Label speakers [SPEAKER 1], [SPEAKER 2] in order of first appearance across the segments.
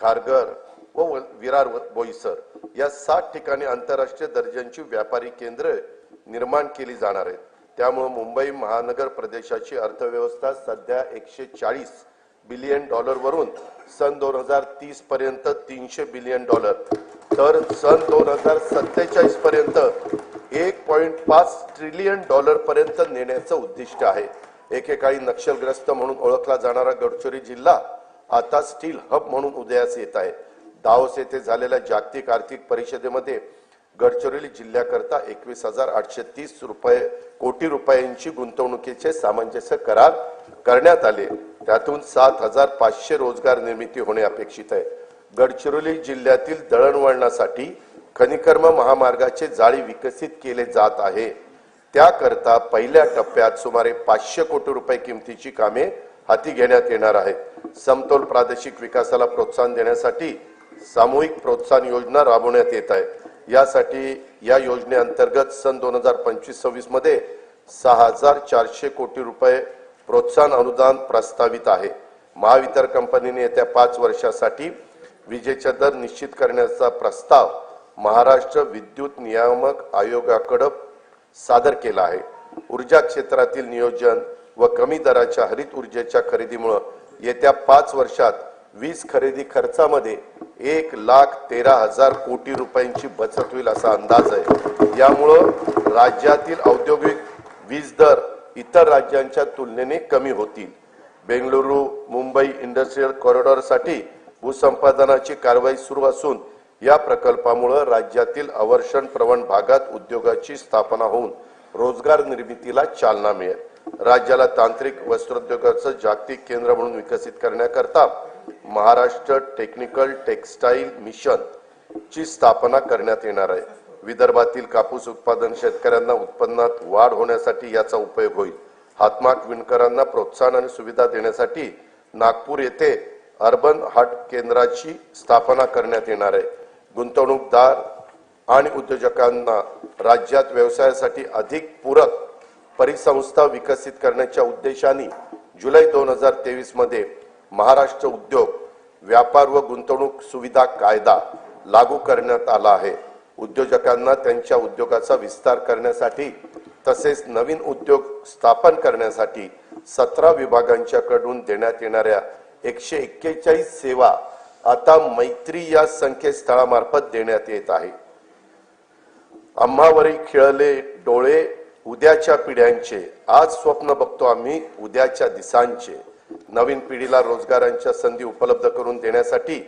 [SPEAKER 1] खारघर व विरार व बोईसर या सात ठिकाणी आंतरराष्ट्रीय दर्जांची व्यापारी केंद्र निर्माण केली जाणार आहेत. त्यामुळे मुंबई महानगर प्रदेशाची अर्थव्यवस्था सध्या एकशे चाळीस बिलियन डॉलर वरून सन दोन हजार तीस पर्यंत तीनशे बिलियन डॉलर तर सन दोन हजार सत्तेचाळीस पर्यंत एक पॉइंट पाच ट्रिलियन डॉलर पर्यंत नेण्याचं उद्दिष्ट आहे. एकेकाळी नक्षलग्रस्त म्हणून ओळखला जाणारा गडचिरोली जिल्हा आता स्टील हब म्हणून उदयास येत आहे. दाओस येथे झालेल्या जागतिक आर्थिक परिषदेमध्ये गडचिरोली जिल्ह्याकरता एकवीस हजार आठशे तीस रुपये कोटी रुपयांची गुंतवणुकीचे सामंजस्य करार करण्यात आले. त्यातून सात हजार पाचशे रोजगार निर्मिती होणे अपेक्षित आहे. गडचिरोली जिल्ह्यातील दळणवळणासाठी खनिकर्म महामार्गाचे जाळी विकसित केले जात आहे. त्याकरता पहिल्या टप्प्यात सुमारे पाचशे कोटी रुपये किमतीची कामे हाती घेण्यात येणार आहे. समतोल प्रादेशिक विकासाला प्रोत्साहन देण्यासाठी सामूहिक प्रोत्साहन योजना राबवण्यात येत आहे. यासाठी या योजनेअंतर्गत सन दोन हजार पंचवीस सव्वीसमध्ये सहा हजार चारशे कोटी रुपये प्रोत्साहन अनुदान प्रस्तावित आहे. महावितर कंपनीने येत्या पाच वर्षासाठी विजेचा दर निश्चित करण्याचा प्रस्ताव महाराष्ट्र विद्युत नियामक आयोगाकडे सादर केला आहे. ऊर्जा क्षेत्रातील नियोजन व कमी दराच्या हरित ऊर्जेच्या खरेदीमुळं येत्या पाच वर्षात वीज खरेदी खर्चामध्ये एक लाख तेरा हजार कोटी रुपयांची बचत होईल असा अंदाज आहे. यामुळं राज्यातील औद्योगिक वीज दर इतर राज्यांच्या तुलनेने कमी होतील. बेंगळुरू मुंबई इंडस्ट्रीयल कॉरिडॉरसाठी भूसंपादनाची कारवाई सुरू असून या प्रकल्पामुळे राज्यातील अवर्षण प्रवण भागात उद्योगाची स्थापना होऊन रोजगार निर्मितीला चालना मिळेल. राज्याला तांत्रिक वस्त्रोद्योगाचं जागतिक केंद्र म्हणून विकसित करण्याकरता महाराष्ट्र टेक्निकल टेक्सटाईल मिशन ची स्थापना करण्यात येणार आहे. विदर्भातील कापूस उत्पादन शेतकऱ्यांना उत्पन्नात वाढ होण्यासाठी याचा उपयोग होईल. हातमाग विणकरांना प्रोत्साहन आणि सुविधा देण्यासाठी नागपूर येथे अर्बन हाट केंद्राची स्थापना करण्यात येणार आहे. गुंतवणूकदार आणि उद्योजकांना राज्यात व्यवसायासाठी अधिक पूरक परिसंस्था विकसित करण्याच्या उद्देशाने जुलै दोन हजार तेवीसमध्ये महाराष्ट्र उद्योग व्यापार व गुंतवणूक सुविधा कायदा लागू करण्यात आला आहे. उद्योजकांना त्यांच्या उद्योगाचा विस्तार करण्यासाठी तसेच नवीन उद्योग स्थापन करण्यासाठी सतरा विभागांच्याकडून देण्यात येणाऱ्या एकशे एक्केचाळीस सेवा आता मैत्री या संकेतस्थळामार्फत देण्यात येत आहे. आम्हावरी खिळले डोळे उद्याच्या पिढ्यांचे आज स्वप्न बघतो आम्ही उद्याच्या दिसांचे. नवीन पिढीला रोजगारांच्या संधी उपलब्ध करून देण्यासाठी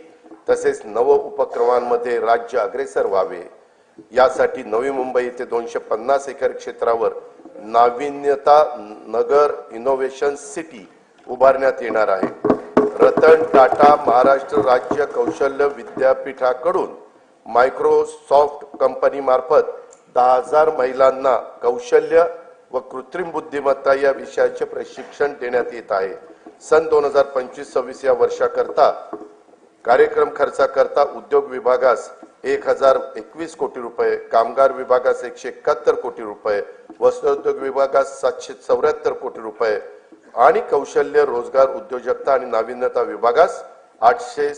[SPEAKER 1] तसेच नव उपक्रमांमध्ये राज्य अग्रेसर व्हावे. यासाठी नवी मुंबई येथे दोनशे पन्नास एकर क्षेत्रावर नाविन्यता नगर इनोव्हेशन सिटी उभारण्यात येणार आहे. रतन टाटा महाराष्ट्र राज्य कौशल्य विद्यापीठाकडून मायक्रोसॉफ्ट कंपनी मार्फत दहा हजार महिलांना कौशल्य व कृत्रिम बुद्धिमत्ता या विषयाचे प्रशिक्षण देण्यात येत आहे. सन दोन हजार पंचवीस सव्वीस या वर्षाकरता कार्यक्रम खर्चाकरता उद्योग विभागास एक हजार एकवीस कोटी रुपये कामगार विभागास एकशे एकाहत्तर कोटी रुपये वस्त्रोद्योग विभागास सातशे चौऱ्याहत्तर कोटी रुपये आणि कौशल्य रोजगार उद्योजकता आणि नाविन्यता विभागास आठशे